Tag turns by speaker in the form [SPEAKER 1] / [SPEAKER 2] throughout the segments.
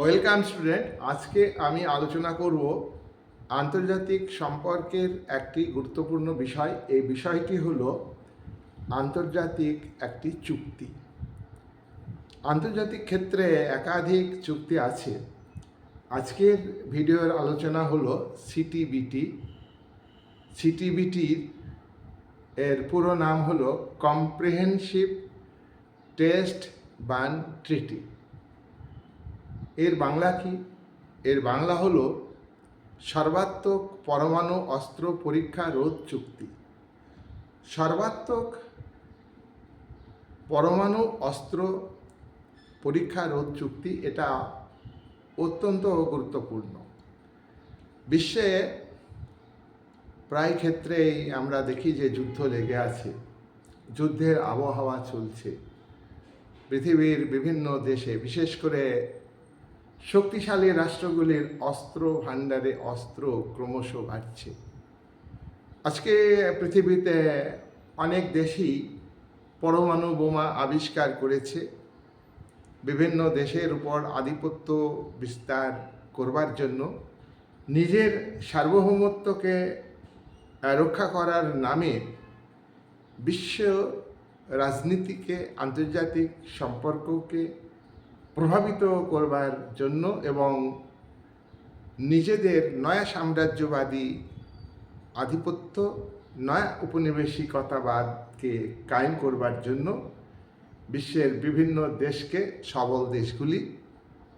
[SPEAKER 1] Welcome student, আজকে আমি আলোচনা করব আন্তর্জাতিক সম্পর্কের একটি গুরুত্বপূর্ণ বিষয়। এই বিষয়টি হল আন্তর্জাতিক একটি চুক্তি। আন্তর্জাতিক ক্ষেত্রে একাধিক চুক্তি আছে। আজকের ভিডিওর আলোচনা হলো সিটিবিটি সিটিবিটির এর পুরো নাম হলো কম্প্রিহেনসিভ টেস্ট বান ট্রিটি এর বাংলা কি? এর বাংলা হলো সর্বাত্মক পরমাণু অস্ত্র পরীক্ষা রোধ চুক্তি। সর্বাত্মক পরমাণু অস্ত্র পরীক্ষা রোধ চুক্তি এটা অত্যন্ত গুরুত্বপূর্ণ। বিশ্বে প্রায় ক্ষেত্রেই আমরা দেখি যে যুদ্ধ লেগে আছে, যুদ্ধের আবহাওয়া চলছে, পৃথিবীর বিভিন্ন দেশে বিশেষ করে শক্তিশালী রাষ্ট্রগুলির অস্ত্র ভাণ্ডারে অস্ত্র ক্রমশ বাড়ছে। আজকে পৃথিবীতে অনেক দেশই পরমাণু বোমা আবিষ্কার করেছে। বিভিন্ন দেশের উপর আধিপত্য বিস্তার করবার জন্য নিজের সার্বভৌমত্বকে রক্ষা করার নামে বিশ্ব রাজনীতিকে, আন্তর্জাতিক সম্পর্ককে প্রভাবিত করবার জন্য এবং নিজেদের নয়া সাম্রাজ্যবাদী আধিপত্য, নয়া উপনিবেশিকতাবাদকে কায়েম করবার জন্য বিশ্বের বিভিন্ন দেশকে সবল দেশগুলি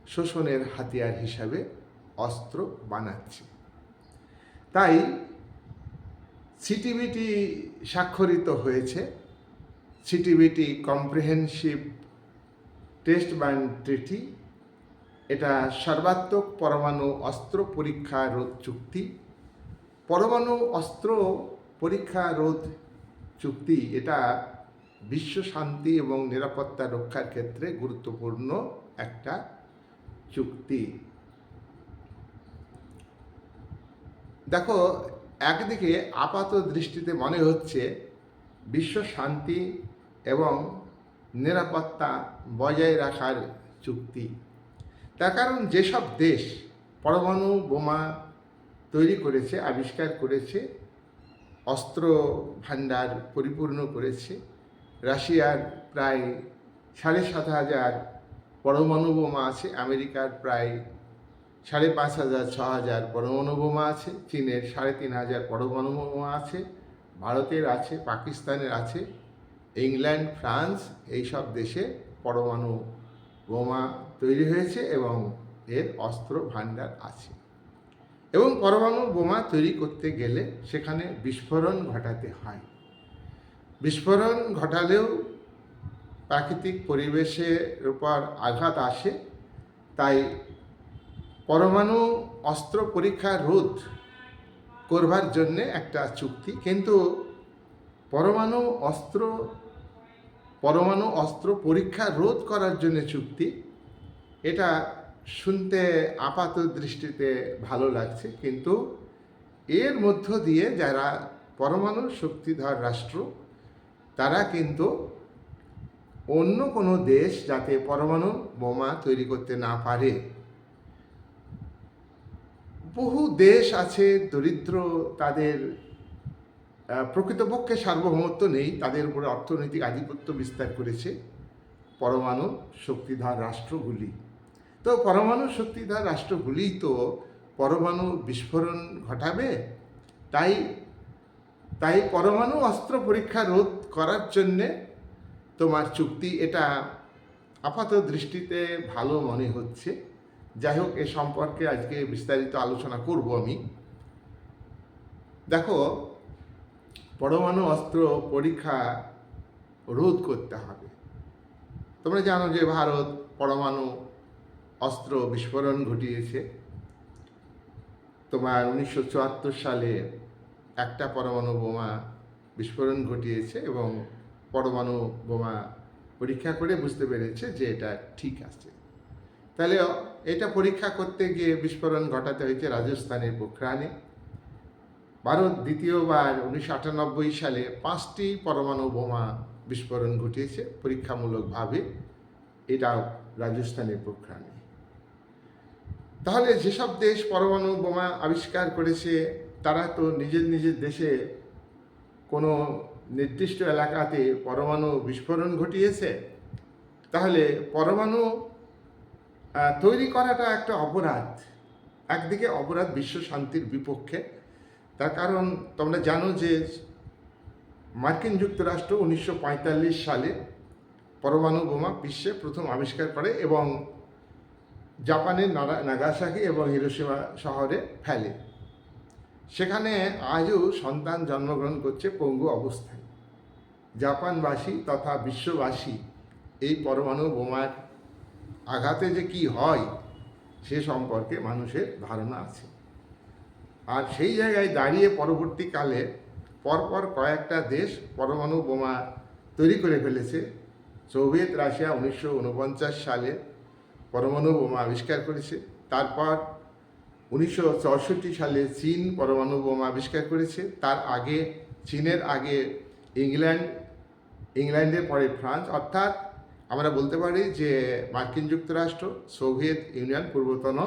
[SPEAKER 1] শোষণের হাতিয়ার হিসাবে অস্ত্র বানাচ্ছে। তাই সিটিবিটি স্বাক্ষরিত হয়েছে। CTBT comprehensive test ban treaty এটা সর্বাত্মক পরমাণু অস্ত্র পরীক্ষা রোধ চুক্তি। পরমাণু অস্ত্র পরীক্ষা রোধ চুক্তি, এটা বিশ্ব শান্তি এবং নিরাপত্তা রক্ষার ক্ষেত্রে গুরুত্বপূর্ণ একটা চুক্তি। দেখো, একদিকে আপাত দৃষ্টিতে মনে হচ্ছে বিশ্ব শান্তি এবং নিরাপত্তা বজায় রাখার চুক্তি। তার কারণ যেসব দেশ পরমাণু বোমা তৈরি করেছে, আবিষ্কার করেছে, অস্ত্র ভাণ্ডার পরিপূর্ণ করেছে, রাশিয়ার প্রায় সাড়ে সাত হাজার পরমাণু বোমা আছে, আমেরিকার প্রায় সাড়ে পাঁচ হাজার, ছ হাজার পরমাণু বোমা আছে, চীনের সাড়ে তিন হাজার পরমাণু বোমা আছে, ভারতের আছে, পাকিস্তানের আছে ইংল্যান্ড, ফ্রান্স এইসব দেশে পরমাণু বোমা তৈরি হয়েছে এবং এর অস্ত্র ভাণ্ডার আছে। এবং পরমাণু বোমা তৈরি করতে গেলে সেখানে বিস্ফোরণ ঘটাতে হয়। বিস্ফোরণ ঘটালেও প্রাকৃতিক পরিবেশের উপর আঘাত আসে, তাই পরমাণু অস্ত্র পরীক্ষা রোধ করবার জন্যে একটা চুক্তি। কিন্তু পরমাণু অস্ত্র পরমাণু অস্ত্র পরীক্ষা রোধ করার জন্য চুক্তি। এটা শুনতে আপাত দৃষ্টিতে ভালো লাগছে, কিন্তু এর মধ্য দিয়ে যারা পরমাণু শক্তিধর রাষ্ট্র, তারা কিন্তু অন্য কোনো দেশ যাতে পরমাণু বোমা তৈরি করতে না পারে। বহু দেশ আছে দরিদ্র, তাদের প্রকৃতপক্ষে সার্বভৌমত্ব নেই, তাদের উপরে অর্থনৈতিক আধিপত্য বিস্তার করেছে পরমাণু শক্তিধার রাষ্ট্রগুলি। তো পরমাণু শক্তিধার রাষ্ট্রগুলি তো পরমাণু বিস্ফোরণ ঘটাবে, তাই তাই পরমাণু অস্ত্র পরীক্ষা রোধ করার জন্যে তোমার চুক্তি, এটা আপাত দৃষ্টিতে ভালো মনে হচ্ছে। যাই হোক, এ সম্পর্কে আজকে বিস্তারিত আলোচনা করব আমি। দেখো পরমাণু অস্ত্র পরীক্ষা রোধ করতে হবে। তোমরা জানো যে ভারত পরমাণু অস্ত্র বিস্ফোরণ ঘটিয়েছে। তোমার উনিশশো চুয়াত্তর সালে একটা পরমাণু বোমা বিস্ফোরণ ঘটিয়েছে এবং পরমাণু বোমা পরীক্ষা করে বুঝতে পেরেছে যে এটা ঠিক আছে। তাহলে এটা পরীক্ষা করতে গিয়ে বিস্ফোরণ ঘটাতে হয়েছে রাজস্থানের পোখরানে। ভারত দ্বিতীয়বার উনিশশো আটানব্বই সালে পাঁচটি পরমাণু বোমা বিস্ফোরণ ঘটিয়েছে, পরীক্ষামূলকভাবে। এটাও রাজস্থানের পোখরানে তাহলে যেসব দেশ পরমাণু বোমা আবিষ্কার করেছে, তারা তো নিজের নিজের দেশে কোনো নির্দিষ্ট এলাকাতে পরমাণু বিস্ফোরণ ঘটিয়েছে। তাহলে পরমাণু তৈরি করাটা একটা অপরাধ। একদিকে অপরাধ বিশ্ব শান্তির বিপক্ষে তার কারণ তোমরা জানো যে মার্কিন যুক্তরাষ্ট্র উনিশশো পঁয়তাল্লিশ সালে পরমাণু বোমা বিশ্বে প্রথম আবিষ্কার করে এবং জাপানের নারা- নাগাসাকি এবং হিরোশিমা শহরে ফেলে। সেখানে আজও সন্তান জন্মগ্রহণ করছে পঙ্গু অবস্থায়। জাপানবাসী তথা বিশ্ববাসী এই পরমাণু বোমার আঘাতে যে কি হয় সে সম্পর্কে মানুষের ধারণা আছে। আর সেই জায়গায় দাঁড়িয়ে পরবর্তীকালে পরপর কয়েকটা দেশ পরমাণু বোমা তৈরি করে ফেলেছে। সোভিয়েত রাশিয়া উনিশশো উনপঞ্চাশ সালে পরমাণু বোমা আবিষ্কার করেছে। তারপর উনিশশো চৌষট্টি সালে চীন পরমাণু বোমা আবিষ্কার করেছে। তার আগে, চীনের আগে ইংল্যান্ড, ইংল্যান্ডের পরে ফ্রান্স। অর্থাৎ আমরা বলতে পারি যে মার্কিন যুক্তরাষ্ট্র, সোভিয়েত ইউনিয়ন, পূর্বতন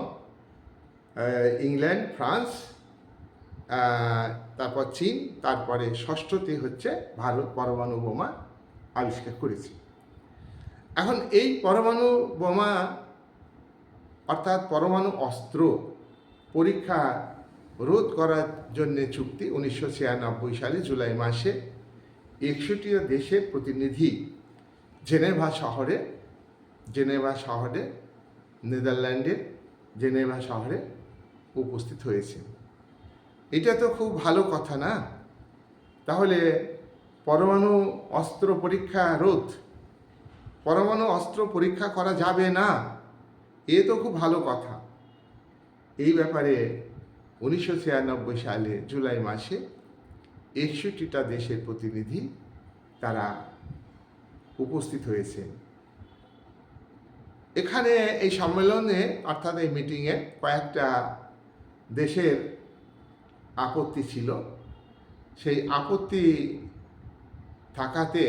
[SPEAKER 1] ইংল্যান্ড, ফ্রান্স তারপর চীন, তারপরে ষষ্ঠতে হচ্ছে ভারত, পরমাণু বোমা আবিষ্কার করেছে। এখন এই পরমাণু বোমা, অর্থাৎ পরমাণু অস্ত্র পরীক্ষা রোধ করার জন্য চুক্তি উনিশশো ছিয়ানব্বই সালে জুলাই মাসে একষট্টি দেশের প্রতিনিধি জেনেভা শহরে জেনেভা শহরে, নেদারল্যান্ডের জেনেভা শহরে উপস্থিত হয়েছে এটা তো খুব ভালো কথা না? তাহলে পরমাণু অস্ত্র পরীক্ষা রোধ। পরমাণু অস্ত্র পরীক্ষা করা যাবে না? এ তো খুব ভালো কথা। এই ব্যাপারে উনিশশো ছিয়ানব্বই সালে জুলাই মাসে একষট্টিটা দেশের প্রতিনিধি তারা উপস্থিত হয়েছে। এখানে এই সম্মেলনে, অর্থাৎ এই মিটিংয়ে কয়েকটা দেশের আপত্তি ছিল। সেই আপত্তি থাকাতে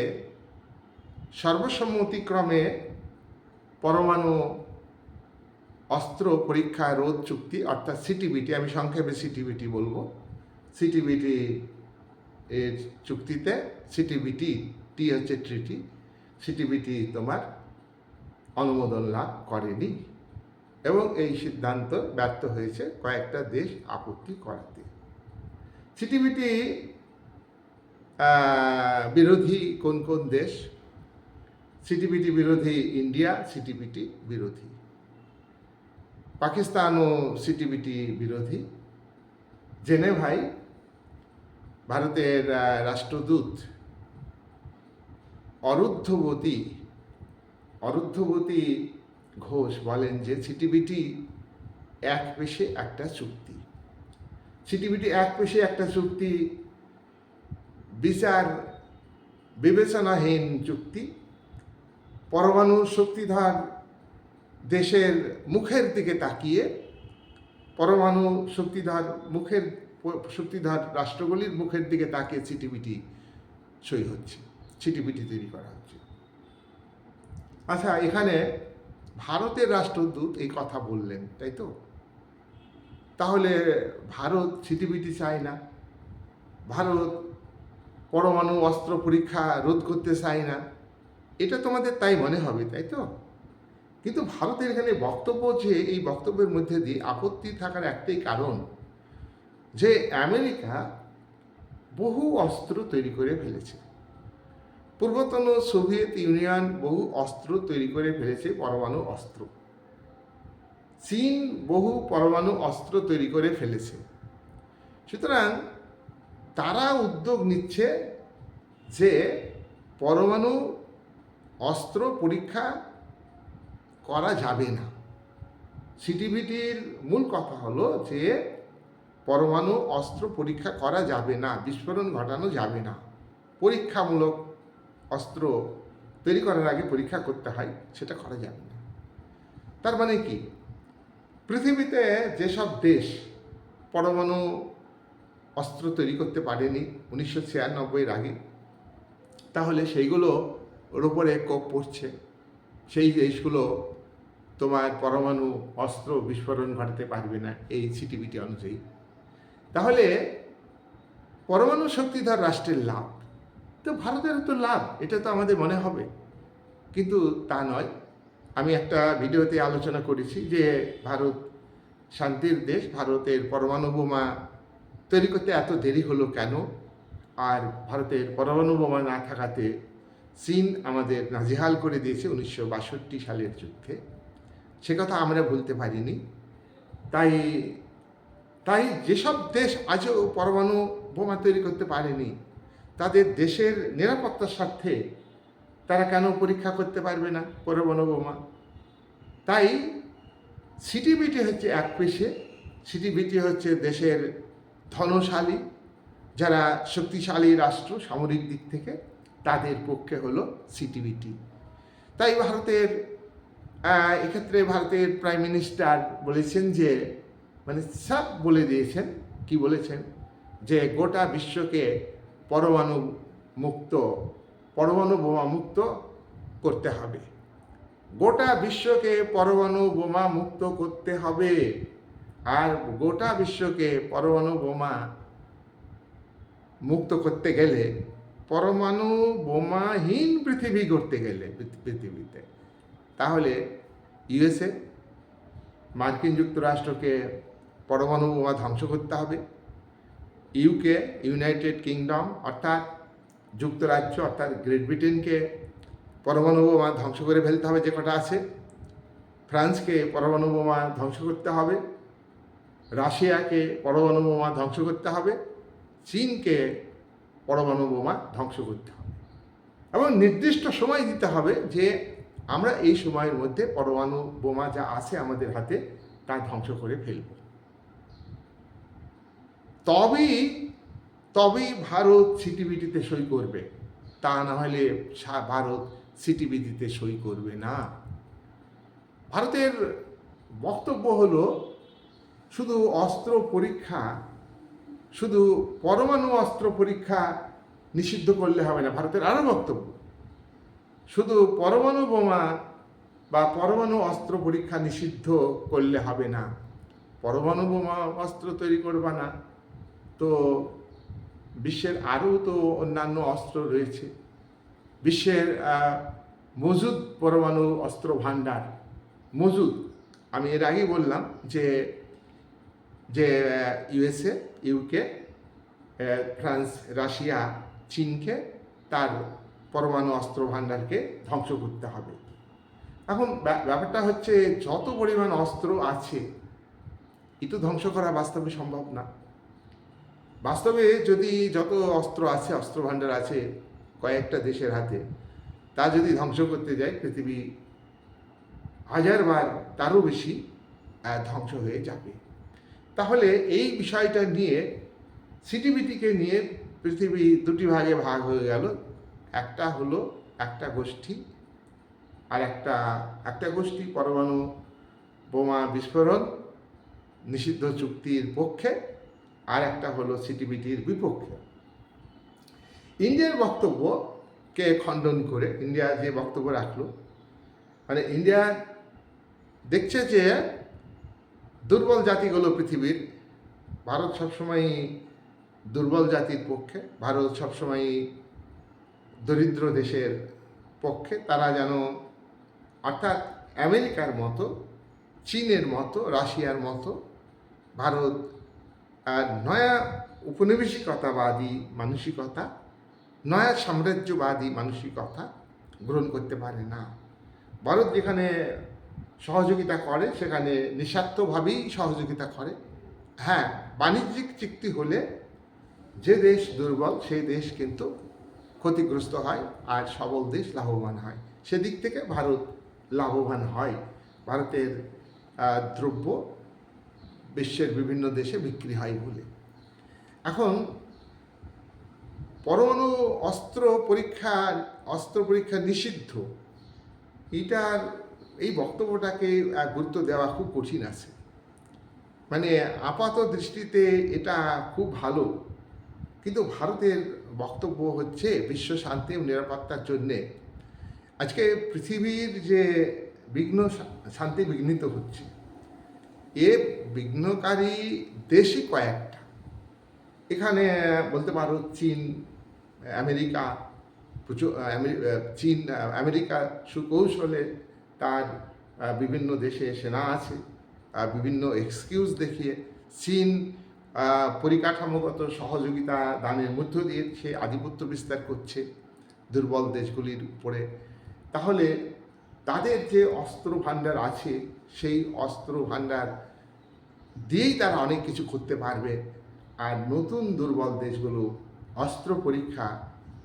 [SPEAKER 1] সর্বসম্মতিক্রমে পরমাণু অস্ত্র পরীক্ষা, রোধ চুক্তি, অর্থাৎ সিটিবিটি আমি সংক্ষেপে সিটিবিটি বলব। সিটিবিটি এর চুক্তিতে সিটিবিটি টি হচ্ছে ট্রিটি সিটিবিটি তোমার অনুমোদন লাভ করেনি। এবং এই সিদ্ধান্ত ব্যর্থ হয়েছে, কয়েকটা দেশ আপত্তি করাতে সিটিবিটি বিরোধী কোন কোন দেশ? সিটিপিটি বিরোধী ইন্ডিয়া, সিটিপিটি বিরোধী। পাকিস্তানও সিটিপিটি বিরোধী। জেনেভাই ভারতের রাষ্ট্রদূত অরুদ্ধবতী অরুদ্ধবতী ঘোষ বলেন যে সিটিবিটি এক পেশে একটা চুক্তি। সিটিবিটি এক পেশে একটা চুক্তি, বিচার বিবেচনাহীন চুক্তি, পরমাণু শক্তিধার দেশের মুখের দিকে তাকিয়ে, পরমাণু শক্তিধার মুখের, শক্তিধার রাষ্ট্রগুলির মুখের দিকে তাকিয়ে সিটিবিটি সই হচ্ছে সিটিবিটি তৈরি করা হচ্ছে। আচ্ছা এখানে ভারতের রাষ্ট্রদূত এই কথা বললেন, তাই তো? তাহলে ভারত সিটিবিটি চায় না। ভারত পরমাণু অস্ত্র পরীক্ষা রোধ করতে চায় না। এটা তোমাদের তাই মনে হবে, তাই তো? কিন্তু ভারতের এখানে বক্তব্য যে, এই বক্তব্যের মধ্যে দিয়ে আপত্তি থাকার একটাই কারণ যে, আমেরিকা বহু অস্ত্র তৈরি করে ফেলেছে। পূর্বতন সোভিয়েত ইউনিয়ন বহু অস্ত্র তৈরি করে ফেলেছে পরমাণু অস্ত্র। চীন বহু পরমাণু অস্ত্র তৈরি করে ফেলেছে। সুতরাং তারা উদ্যোগ নিচ্ছে যে পরমাণু অস্ত্র পরীক্ষা করা যাবে না। সিটিভিটির মূল কথা হলো যে পরমাণু অস্ত্র পরীক্ষা করা যাবে না, বিস্ফোরণ ঘটানো যাবে না। পরীক্ষামূলক অস্ত্র তৈরি করার আগে পরীক্ষা করতে হয়, সেটা করা যাবে না। তার মানে কি? পৃথিবীতে যেসব দেশ পরমাণু অস্ত্র তৈরি করতে পারেনি উনিশশো ছিয়ানব্বইয়ের আগে, তাহলে সেইগুলো ওর উপরে কোপ পড়ছে। সেই দেশগুলো তোমার পরমাণু অস্ত্র বিস্ফোরণ ঘটাতে পারবে না এই সিটিভিটি অনুযায়ী। তাহলে পরমাণু শক্তিধর রাষ্ট্রের লাভ, তো ভারতের তো লাভ, এটা তো আমাদের মনে হবে। কিন্তু তা নয় আমি একটা ভিডিওতে আলোচনা করেছি যে ভারত শান্তির দেশ, ভারতের পরমাণু বোমা তৈরি করতে এত দেরি হলো কেন? আর ভারতের পরমাণু বোমা না থাকাতে চীন আমাদের নাজেহাল করে দিয়েছে উনিশশো বাষট্টি সালের যুদ্ধে। সে কথা আমরা ভুলতে পারিনি। তাই তাই যেসব দেশ আজও পরমাণু বোমা তৈরি করতে পারেনি, তাদের দেশের নিরাপত্তার স্বার্থে তারা কেন পরীক্ষা করতে পারবে না? পরমাণু বোমা। তাই সিটিবিটি হচ্ছে এক পেশে। সিটিবিটি হচ্ছে দেশের ধনশালী, যারা শক্তিশালী রাষ্ট্র সামরিক দিক থেকে, তাদের পক্ষে হলো সিটিবিটি। তাই ভারতের এক্ষেত্রে ভারতের প্রাইম মিনিস্টার বলেছেন যে মানে সব বলে দিয়েছেন, কি বলেছেন? যে গোটা বিশ্বকে পরমাণু মুক্ত পরমাণু বোমা মুক্ত করতে হবে। গোটা বিশ্বকে পরমাণু বোমা মুক্ত করতে হবে। আর গোটা বিশ্বকে পরমাণু বোমা মুক্ত করতে গেলে, পরমাণু বোমাহীন পৃথিবী করতে গেলে পৃথিবীতে। তাহলে ইউএসএ, মার্কিন যুক্তরাষ্ট্রকে পরমাণু বোমা ধ্বংস করতে হবে। ইউকে, ইউনাইটেড কিংডম, অর্থাৎ যুক্তরাজ্য, অর্থাৎ গ্রেট ব্রিটেনকে পরমাণু বোমা ধ্বংস করে ফেলতে হবে যে কটা আছে, ফ্রান্সকে পরমাণু বোমা ধ্বংস করতে হবে, রাশিয়াকে পরমাণু বোমা ধ্বংস করতে হবে, চীনকে পরমাণু বোমা ধ্বংস করতে হবে। এবং নির্দিষ্ট সময় দিতে হবে যে আমরা এই সময়ের মধ্যে পরমাণু বোমা যা আছে আমাদের হাতে তা ধ্বংস করে ফেলব। তবেই তবেই ভারত সিটিবিটিতে সই করবে। তা না হলে ভারত সিটিবিটিতে সই করবে না। ভারতের বক্তব্য হলো, শুধু অস্ত্র পরীক্ষা, শুধু পরমাণু অস্ত্র পরীক্ষা নিষিদ্ধ করলে হবে না, ভারতের আরও বক্তব্য। শুধু পরমাণু বোমা বা পরমাণু অস্ত্র পরীক্ষা নিষিদ্ধ করলে হবে না। পরমাণু বোমা অস্ত্র তৈরি করবা না। তো বিশ্বের আরও তো অন্যান্য অস্ত্র রয়েছে। বিশ্বের মজুদ পরমাণু অস্ত্র ভাণ্ডার। মজুদ, আমি এর আগেই বললাম যে যে ইউএসএ, ইউকে ফ্রান্স, রাশিয়া, চীনকে তার পরমাণু অস্ত্র ভাণ্ডারকে ধ্বংস করতে হবে। এখন ব্যা- ব্যাপারটা হচ্ছে যত পরিমাণ অস্ত্র আছে, এ তো ধ্বংস করা বাস্তবে সম্ভব না। বাস্তবে যদি যত অস্ত্র আছে অস্ত্র ভাণ্ডার আছে কয়েকটা দেশের হাতে, তা যদি ধ্বংস করতে যায়, পৃথিবী হাজারবার তারও বেশি ধ্বংস হয়ে যাবে। তাহলে এই বিষয়টা নিয়ে, সিটিবিটিকে নিয়ে পৃথিবী দুটি ভাগে ভাগ হয়ে গেল। একটা হলো একটা গোষ্ঠী আর একটা একটা গোষ্ঠী পরমাণু বোমা বিস্ফোরণ নিষিদ্ধ চুক্তির পক্ষে আর একটা হলো সিটিবিটির বিপক্ষে। ইন্ডিয়ার বক্তব্যকে খণ্ডন করে, ইন্ডিয়া যে বক্তব্য রাখল মানে ইন্ডিয়া দেখছে যে দুর্বল জাতিগুলো পৃথিবীর, ভারত সবসময় দুর্বল জাতির পক্ষে, ভারত সবসময় দরিদ্র দেশের পক্ষে, তারা যেন অর্থাৎ আমেরিকার মতো, চীনের মতো, রাশিয়ার মতো, ভারত নয়া উপনিবেশিকতাবাদী মানসিকতা, নয়া সাম্রাজ্যবাদী মানসিকতা গ্রহণ করতে পারে না। ভারত যেখানে সহযোগিতা করে, সেখানে নিঃস্বার্থভাবেই সহযোগিতা করে। হ্যাঁ বাণিজ্যিক চুক্তি হলে যে দেশ দুর্বল, সেই দেশ কিন্তু ক্ষতিগ্রস্ত হয় আর সবল দেশ লাভবান হয়। সেদিক থেকে ভারত লাভবান হয়। ভারতের দ্রব্য বিশ্বের বিভিন্ন দেশে বিক্রি হয় বলে। এখন পরমাণু অস্ত্র পরীক্ষা অস্ত্র পরীক্ষা নিষিদ্ধ। এটার, এই বক্তব্যটাকে গুরুত্ব দেওয়া খুব কঠিন আছে। মানে আপাত দৃষ্টিতে এটা খুব ভালো। কিন্তু ভারতের বক্তব্য হচ্ছে বিশ্ব শান্তি ও নিরাপত্তার জন্যে। আজকে পৃথিবীর যে বিঘ্ন, শান্তি বিঘ্নিত হচ্ছে। এ বিঘ্নকারী দেশই কয়েকটা। এখানে বলতে পারো চীন, আমেরিকা, প্রচুর চীন আমেরিকা সুকৌশলে তার বিভিন্ন দেশে সেনা আছে বিভিন্ন এক্সকিউজ দেখিয়ে চীন পরিকাঠামোগত সহযোগিতা দানের মধ্য দিয়ে সে আধিপত্য বিস্তার করছে দুর্বল দেশগুলির উপরে। তাহলে তাদের যে অস্ত্র ভাণ্ডার আছে সেই অস্ত্র ভাণ্ডার দিয়েই তারা অনেক কিছু করতে পারবে। আর নতুন দুর্বল দেশগুলো অস্ত্র পরীক্ষা,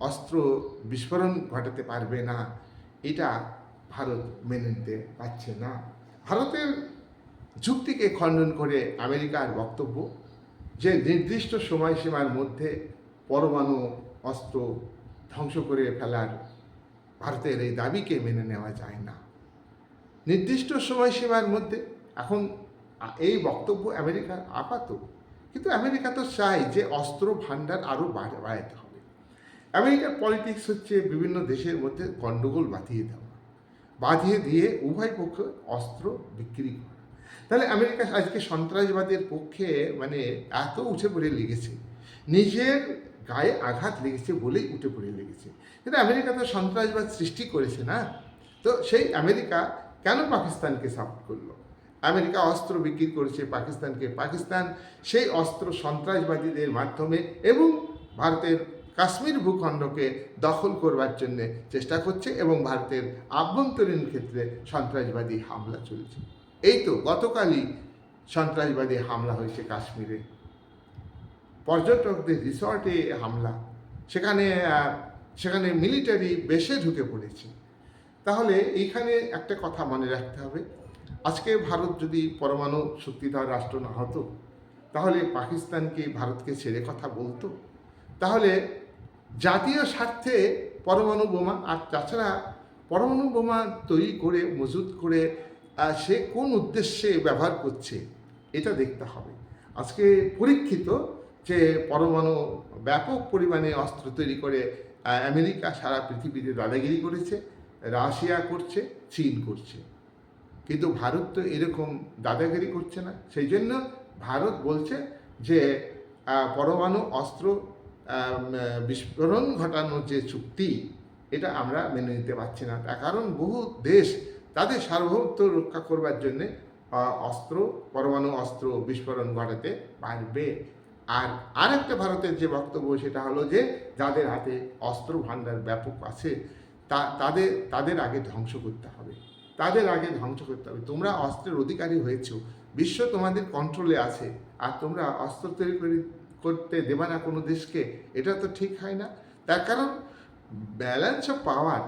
[SPEAKER 1] অস্ত্র বিস্ফোরণ ঘটাতে পারবে না, এটা ভারত মেনে নিতে পারছে না। ভারতের যুক্তিকে খণ্ডন করে আমেরিকার বক্তব্য, যে নির্দিষ্ট সময়সীমার মধ্যে পরমাণু অস্ত্র ধ্বংস করে ফেলার ভারতের এই দাবিকে মেনে নেওয়া যায় না। নির্দিষ্ট সময়সীমার মধ্যে, এখন এই বক্তব্য আমেরিকার আপাত, কিন্তু আমেরিকা তো চায় যে অস্ত্র ভাণ্ডার আরও বাড়াতে হবে। আমেরিকার পলিটিক্স হচ্ছে বিভিন্ন দেশের মধ্যে গণ্ডগোল বাঁধিয়ে দেওয়া, বাঁধিয়ে দিয়ে উভয় পক্ষ অস্ত্র বিক্রি করা। তাহলে আমেরিকা আজকে সন্ত্রাসবাদের পক্ষে মানে এত উঠে পড়ে লেগেছে, নিজের গায়ে আঘাত লেগেছে বলেই উঠে পড়ে লেগেছে। কিন্তু আমেরিকা তো সন্ত্রাসবাদ সৃষ্টি করেছে না? তো সেই আমেরিকা কেন পাকিস্তানকে সাপোর্ট করল? আমেরিকা অস্ত্র বিক্রি করেছে পাকিস্তানকে। পাকিস্তান সেই অস্ত্র সন্ত্রাসবাদীদের মাধ্যমে এবং ভারতের কাশ্মীর ভূখণ্ডকে দখল করবার জন্য চেষ্টা করছে এবং ভারতের আভ্যন্তরীণ ক্ষেত্রে সন্ত্রাসবাদী হামলা চলছে। এই তো গতকালই সন্ত্রাসবাদী হামলা হয়েছে কাশ্মীরে। পর্যটকদের রিসর্টে হামলা। সেখানে সেখানে মিলিটারি বেশে ঢুকে পড়েছে। তাহলে এইখানে একটা কথা মনে রাখতে হবে। আজকে ভারত যদি পরমাণু শক্তিধর রাষ্ট্র না হতো, তাহলে পাকিস্তানকে ভারতকে ছেড়ে কথা বলতো। তাহলে জাতীয় স্বার্থে পরমাণু বোমা, আর তাছাড়া পরমাণু বোমা তৈরি করে, মজুত করে সে কোন উদ্দেশ্যে ব্যবহার করছে, এটা দেখতে হবে। আজকে পরীক্ষিত যে পরমাণু ব্যাপক পরিমাণে অস্ত্র তৈরি করে আমেরিকা সারা পৃথিবীতে দাদাগিরি করেছে রাশিয়া করছে, চীন করছে। কিন্তু ভারত তো এরকম দাদাগিরি করছে না। সেই জন্য ভারত বলছে যে পরমাণু অস্ত্র বিস্ফোরণ ঘটানোর যে চুক্তি, এটা আমরা মেনে নিতে পারছি না। তার কারণ বহু দেশ তাদের সার্বভৌমত্ব রক্ষা করবার জন্য অস্ত্র, পরমাণু অস্ত্র বিস্ফোরণ ঘটাতে পারবে। আর আরেকটা ভারতের যে বক্তব্য, সেটা হলো যে, যাদের হাতে অস্ত্র ভাণ্ডার ব্যাপক আছে তা, তাদের তাদের আগে ধ্বংস করতে হবে। তাদের আগে ধ্বংস করতে হবে। তোমরা অস্ত্রের অধিকারী হয়েছো। বিশ্ব তোমাদের কন্ট্রোলে আছে। আর তোমরা অস্ত্র তৈরি করে, করতে দেবে না কোনো দেশকে, এটা তো ঠিক হয় না। তার কারণ ব্যালেন্স অফ পাওয়ার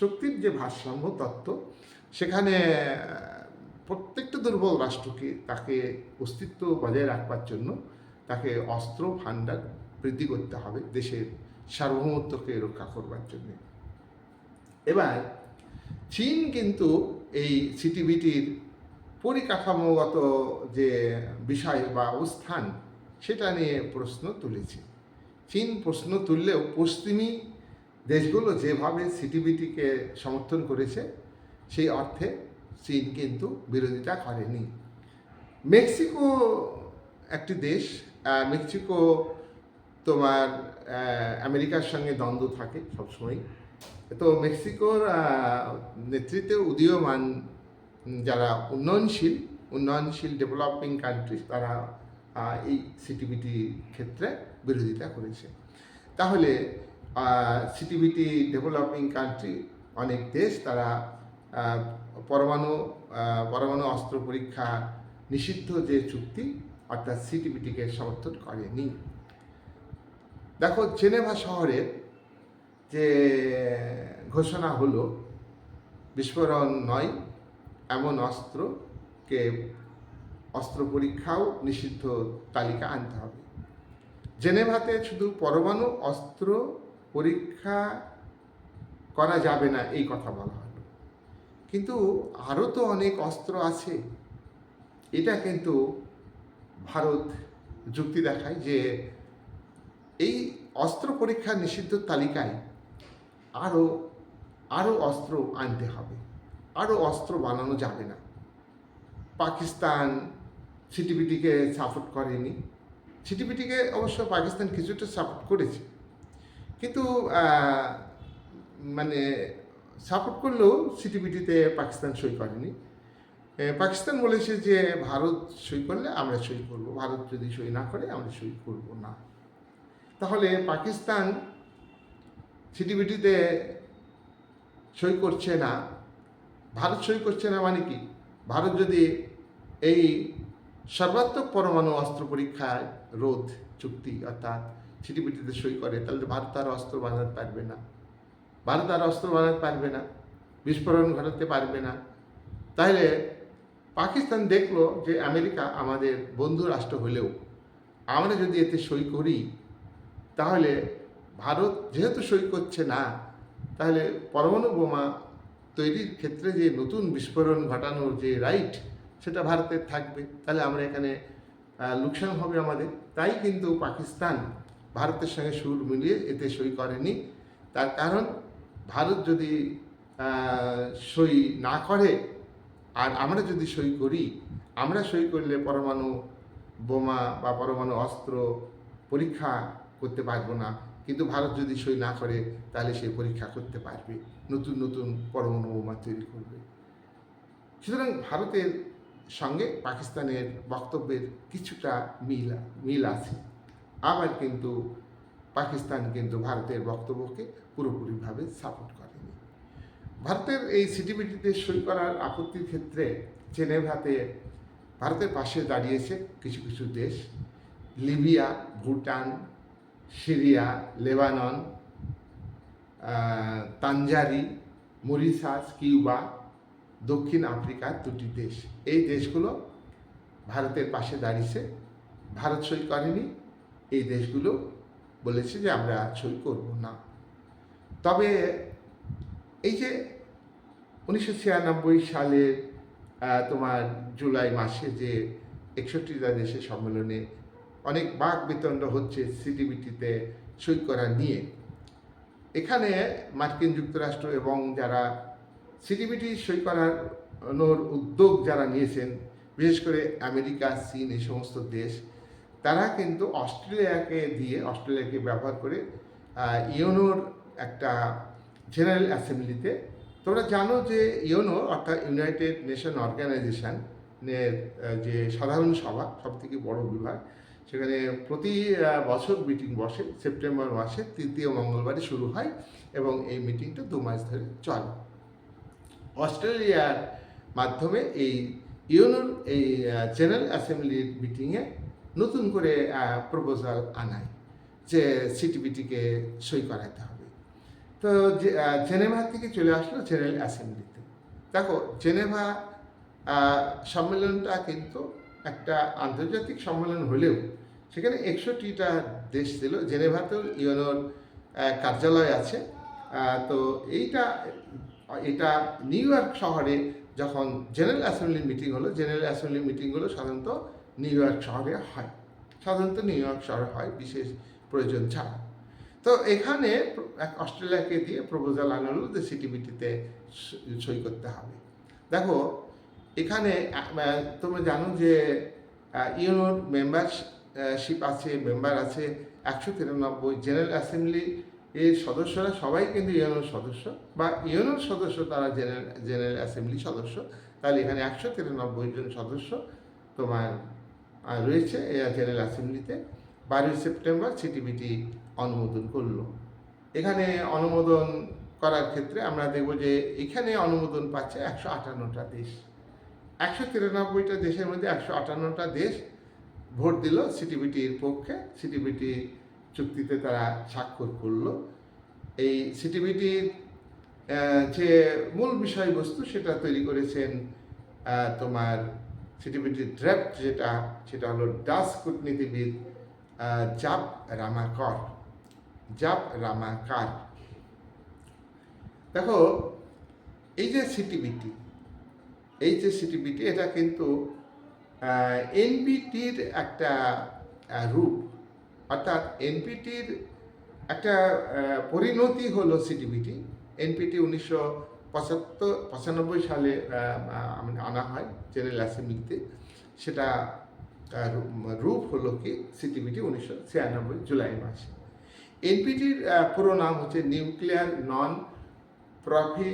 [SPEAKER 1] শক্তির যে ভারসাম্য তত্ত্ব, সেখানে প্রত্যেকটা দুর্বল রাষ্ট্রকে তাকে অস্তিত্ব বজায় রাখবার জন্য তাকে অস্ত্র ভাণ্ডার বৃদ্ধি করতে হবে দেশের সার্বভৌমত্বকে রক্ষা করবার জন্য। এবার, চীন কিন্তু এই সিটিভিটির পরিকাঠামোগত যে বিষয় বা অবস্থান, সেটা নিয়ে প্রশ্ন তুলেছে। চীন প্রশ্ন তুললেও পশ্চিমী দেশগুলো যেভাবে সিটিভিটিকে সমর্থন করেছে, সেই অর্থে চীন কিন্তু বিরোধিতা করেনি। মেক্সিকো একটি দেশ মেক্সিকো তোমার আমেরিকার সঙ্গে দ্বন্দ্ব থাকে সবসময় তো মেক্সিকোর নেতৃত্বে উদীয়মান যারা উন্নয়নশীল উন্নয়নশীল ডেভেলপিং কান্ট্রিজ তারা এই সিটিভিটি ক্ষেত্রে বিরোধিতা করেছে। তাহলে সিটিভিটি ডেভেলপিং কান্ট্রি অনেক দেশ, তারা পরমাণু পরমাণু অস্ত্র পরীক্ষা নিষিদ্ধ যে চুক্তি, অর্থাৎ সিটিভিটিকে সমর্থন করেনি। দেখো, জেনেভা শহরের যে ঘোষণা হলো, বিস্ফোরণ নয়, এমন অস্ত্রকে অস্ত্র পরীক্ষাও নিষিদ্ধ তালিকা আনতে হবে। জেনেভাতে শুধু পরমাণু অস্ত্র পরীক্ষা করা যাবে না, এই কথা বলা হলো। কিন্তু আরও তো অনেক অস্ত্র আছে। এটা কিন্তু ভারত যুক্তি দেখায় যে এই অস্ত্র পরীক্ষা নিষিদ্ধ তালিকায় আরও আরও অস্ত্র আনতে হবে। আরও অস্ত্র বানানো যাবে না। পাকিস্তান সিটিপিটিকে সাপোর্ট করেনি। সিটিপিটিকে অবশ্য পাকিস্তান কিছুটা সাপোর্ট করেছে। কিন্তু মানে সাপোর্ট করলেও সিটিপিটিতে পাকিস্তান সই করেনি। পাকিস্তান বলেছে যে ভারত সই করলে আমরা সই করব। ভারত যদি সই না করে, আমরা সই করব না। তাহলে পাকিস্তান সিটিপিটিতে সই করছে না, ভারত সই করছে না মানে কি? ভারত যদি এই সর্বাত্মক পরমাণু অস্ত্র পরীক্ষায় রোধ, চুক্তি অর্থাৎ সিটিপিটিতে সই করে, তাহলে ভারত আর অস্ত্র বানাতে পারবে না। ভারত আর অস্ত্র বানাতে পারবে না, বিস্ফোরণ ঘটাতে পারবে না। তাহলে পাকিস্তান দেখল যে আমেরিকা আমাদের বন্ধু রাষ্ট্র হলেও আমরা যদি এতে সই করি, তাহলে ভারত যেহেতু সই করছে না, তাহলে পরমাণু বোমা তৈরির ক্ষেত্রে যে নতুন বিস্ফোরণ ঘটানোর যে রাইট সেটা ভারতের থাকবে। তাহলে আমরা এখানে লোকসান হবে আমাদের। তাই কিন্তু পাকিস্তান ভারতের সঙ্গে সুর মিলিয়ে এতে সই করেনি। তার কারণ, ভারত যদি সই না করে, আর আমরা যদি সই করি, আমরা সই করলে পরমাণু বোমা বা পরমাণু অস্ত্র পরীক্ষা করতে পারব না। কিন্তু ভারত যদি সই না করে, তাহলে সে পরীক্ষা করতে পারবে, নতুন নতুন পরমাণু বোমা তৈরি করবে। সুতরাং ভারতের সঙ্গে পাকিস্তানের বক্তব্যের কিছুটা মিল মিল আছে। আবার কিন্তু পাকিস্তান কিন্তু ভারতের বক্তব্যকে পুরোপুরিভাবে সাপোর্ট করেনি। ভারতের এই সিটিবিটিতে সই করার আপত্তির ক্ষেত্রে জেনেভাতে ভারতের পাশে দাঁড়িয়েছে কিছু কিছু দেশ। লিবিয়া, ভুটান সিরিয়া, লেবানন তানজারি, মরিশাস, কিউবা, দক্ষিণ আফ্রিকার দুটি দেশ। এই দেশগুলো ভারতের পাশে দাঁড়িয়েছে। ভারত সই করেনি। এই দেশগুলো বলেছে যে আমরা সই করব না। তবে এই যে উনিশশো ছিয়ানব্বই সালের তোমার জুলাই মাসে যে একষট্টিটা দেশের সম্মেলনে অনেক বাক বিতণ্ড হচ্ছে সিটিবিটিতে সই করা নিয়ে। এখানে মার্কিন যুক্তরাষ্ট্র এবং যারা সিটিবিটি সই করানোর উদ্যোগ যারা নিয়েছেন, বিশেষ করে আমেরিকা, চীন এই সমস্ত দেশ, তারা কিন্তু অস্ট্রেলিয়াকে দিয়ে, অস্ট্রেলিয়াকে ব্যবহার করে ইউনোর একটা জেনারেল অ্যাসেম্বলিতে, তোমরা জানো যে ইউনো অর্থাৎ ইউনাইটেড নেশন অর্গানাইজেশন যে সাধারণ সভা সব থেকে বড় বিভাগ সেখানে প্রতি বছর মিটিং বসে, সেপ্টেম্বর মাসে তৃতীয় মঙ্গলবারে শুরু হয় এবং এই মিটিংটা দু মাস ধরে চলে। অস্ট্রেলিয়ার মাধ্যমে এই ইউনোর, এই জেনারেল অ্যাসেম্বলির মিটিংয়ে নতুন করে প্রপোজাল আনায় যে সিটিবিটিকে সই করাতে হবে। তো জেনেভা থেকে চলে আসলো জেনারেল অ্যাসেম্বলিতে দেখো, জেনেভা সম্মেলনটা কিন্তু একটা আন্তর্জাতিক সম্মেলন হলেও সেখানে একষট্টিটা দেশ ছিল। জেনেভাতেও ইউনোর কার্যালয় আছে। তো এইটা, এটা নিউ ইয়র্ক শহরে যখন জেনারেল অ্যাসেম্বলি মিটিং হলো, জেনারেল অ্যাসেম্বলি মিটিংগুলো সাধারণত নিউ ইয়র্ক শহরে হয়। সাধারণত নিউ ইয়র্ক শহরে হয়, বিশেষ প্রয়োজন ছাড়া। তো এখানে এক অস্ট্রেলিয়াকে দিয়ে প্রপোজাল আনা যে সিটিবিটিতে সই করতে হবে। দেখো, এখানে তোমরা জানো যে ইউনোর মেম্বারশিপ আছে, মেম্বার আছে, একশো তিরানব্বই জেনারেল অ্যাসেম্বলি এর সদস্যরা সবাই কিন্তু ইউনোর সদস্য বা ইউনোর সদস্য তারা জেনারেল জেনারেল অ্যাসেম্বলি সদস্য। তাহলে এখানে একশো তিরানব্বই জন সদস্য তোমার রয়েছে জেনারেল অ্যাসেম্বলিতে। বারোই সেপ্টেম্বর সিটিবিটি অনুমোদন করল। এখানে অনুমোদন করার ক্ষেত্রে আমরা দেখব যে এখানে অনুমোদন পাচ্ছে একশো আটান্নটা দেশ। একশো তিরানব্বইটা দেশের মধ্যে একশো আটান্নটা দেশ ভোট দিল সিটিবিটির পক্ষে সিটিবিটি চুক্তিতে তারা স্বাক্ষর করল। এই সিটিবিটির যে মূল বিষয়বস্তু সেটা তৈরি করেছেন তোমার সিটিবিটির ড্রাফট যেটা, সেটা হলো ডাস কূটনীতিবিদ জাপ রামাকর। জাপ রামাকার। দেখো, এই যে সিটিবিটি এই যে সিটিবিটি এটা কিন্তু এনপিটির একটা রূপ, অর্থাৎ এনপিটির একটা পরিণতি হলো সিটিবিটি এনপিটি উনিশশো পঁচাত্তর, পঁচানব্বই সালে মানে আনা হয় জেনারেল অ্যাসেম্বলিতে। সেটা রূপ হলো কি সিটিবিটি উনিশশো ছিয়ানব্বই, জুলাই মাসে। এনপিটির পুরো নাম হচ্ছে nuclear non প্রফি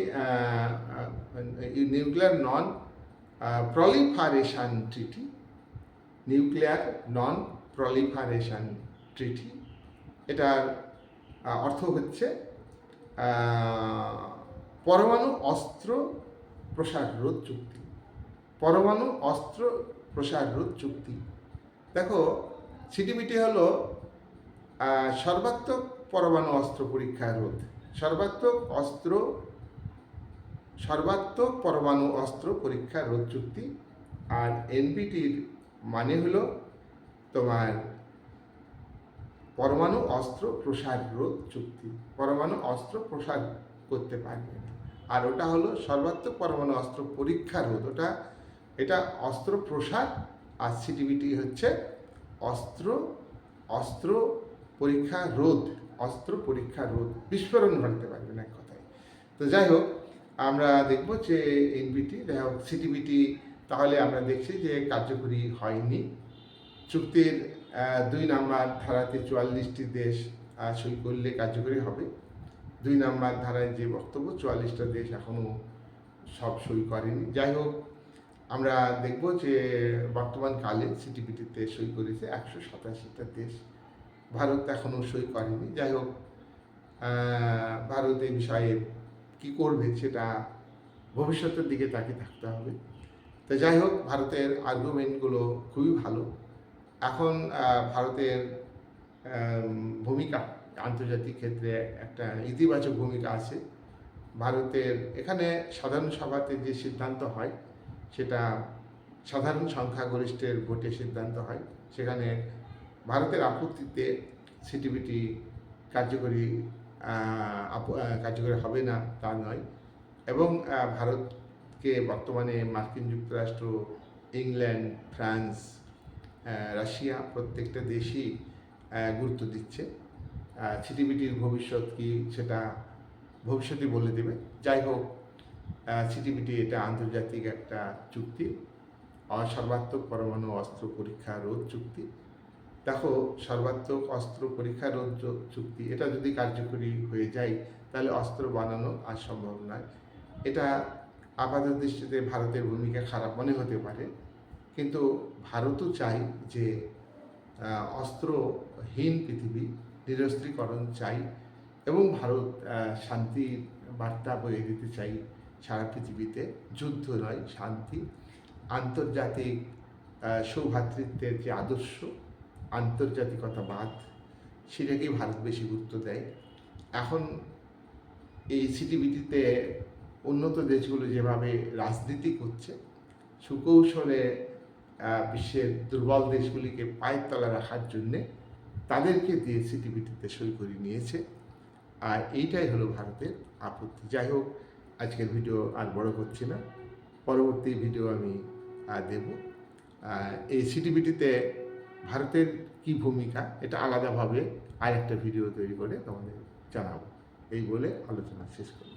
[SPEAKER 1] nuclear non proliferation treaty nuclear non proliferation treaty এটার অর্থ হচ্ছে পরমাণু অস্ত্র প্রসার রোধ চুক্তি। পরমাণু অস্ত্র প্রসার রোধ চুক্তি। দেখো সিটিবিটি হলো সর্বাত্মক পরমাণু অস্ত্র পরীক্ষা রোধ। সর্বাত্মক অস্ত্র সর্বাত্মক পরমাণু অস্ত্র পরীক্ষা রোধ চুক্তি আর এনপিটির মানে হলো তোমার পরমাণু অস্ত্র প্রসার রোধ চুক্তি। পরমাণু অস্ত্র প্রসার করতে পারবে। আর ওটা হলো সর্বাত্মক পরমাণু অস্ত্র পরীক্ষা রোধ। ওটা, এটা অস্ত্র প্রসার আর সিটিবিটি হচ্ছে অস্ত্র অস্ত্র পরীক্ষা রোধ, অস্ত্র পরীক্ষা রোধ। বিস্ফোরণ ঘটতে পারবে না এক কথায়। তো যাই হোক আমরা দেখব যে এনবিটি সিটিবিটি তাহলে আমরা দেখছি যে কার্যকরী হয়নি। চুক্তির দুই নাম্বার ধারাতে চুয়াল্লিশটি দেশ সই করলে কার্যকরী হবে। দুই নাম্বার ধারায় যে বক্তব্য চুয়াল্লিশটা দেশ এখনও সব সই করেনি। যাই হোক আমরা দেখব যে বর্তমান কালে সিটিপিটিতে সই করেছে একশো সাতাশিটা দেশ। ভারত এখনও সই করেনি। যাই হোক আহ, ভারত এই বিষয়ে কী করবে সেটা ভবিষ্যতের দিকে তাকে থাকতে হবে। তো যাই হোক, ভারতের আর্গুমেন্টগুলো খুবই ভালো। এখন ভারতের ভূমিকা, আন্তর্জাতিক ক্ষেত্রে একটা ইতিবাচক ভূমিকা আছে। ভারতের, এখানে সাধারণ সভাতে যে সিদ্ধান্ত হয়, সেটা সাধারণ সংখ্যাগরিষ্ঠের ভোটে সিদ্ধান্ত হয়। সেখানে ভারতের আপত্তিতে সিটিভিটি কার্যকরী কার্যকরী হবে না, তা নয়। এবং ভারতকে বর্তমানে মার্কিন যুক্তরাষ্ট্র, ইংল্যান্ড, ফ্রান্স রাশিয়া প্রত্যেকটা দেশই গুরুত্ব দিচ্ছে। সিটিবিটির ভবিষ্যৎ কি সেটা ভবিষ্যতে বলে দেবে। যাই হোক সিটিবিটি এটা আন্তর্জাতিক একটা চুক্তি। সর্বাত্মক পরমাণু অস্ত্র পরীক্ষা রোধ চুক্তি। দেখো সর্বাত্মক অস্ত্র পরীক্ষা রোধ চুক্তি এটা যদি কার্যকরী হয়ে যায় তাহলে অস্ত্র বানানো আর সম্ভব নয়। এটা আপাত দৃষ্টিতে ভারতের ভূমিকা খারাপ মনে হতে পারে। কিন্তু ভারতও চাই যে অস্ত্রহীন পৃথিবী নিরস্ত্রীকরণ চাই এবং ভারত শান্তির বার্তা বয়ে দিতে চাই সারা পৃথিবীতে। যুদ্ধ নয় শান্তি। আন্তর্জাতিক আহ, সৌভ্রাতৃত্বের যে আদর্শ আন্তর্জাতিকতাবাদ, সেটাকেই ভারত বেশি গুরুত্ব দেয়। এখন এই সিটিবিটিতে উন্নত দেশগুলো যেভাবে রাজনীতি করছে, সুকৌশলে বিশ্বের দুর্বল দেশগুলিকে পায়ের তলা রাখার জন্যে তাদেরকে দিয়ে সিটিবিটিতে সই করে নিয়েছে। আর এইটাই হলো ভারতের আপত্তি। যাই হোক, আজকের ভিডিও আর বড় করছি না। পরবর্তী ভিডিও আমি দেব। এই সিটিবিটিতে ভারতের কি ভূমিকা, এটা আলাদাভাবে আরেকটা ভিডিও তৈরি করে তোমাদের জানাব। এই বলে আলোচনা শেষ করি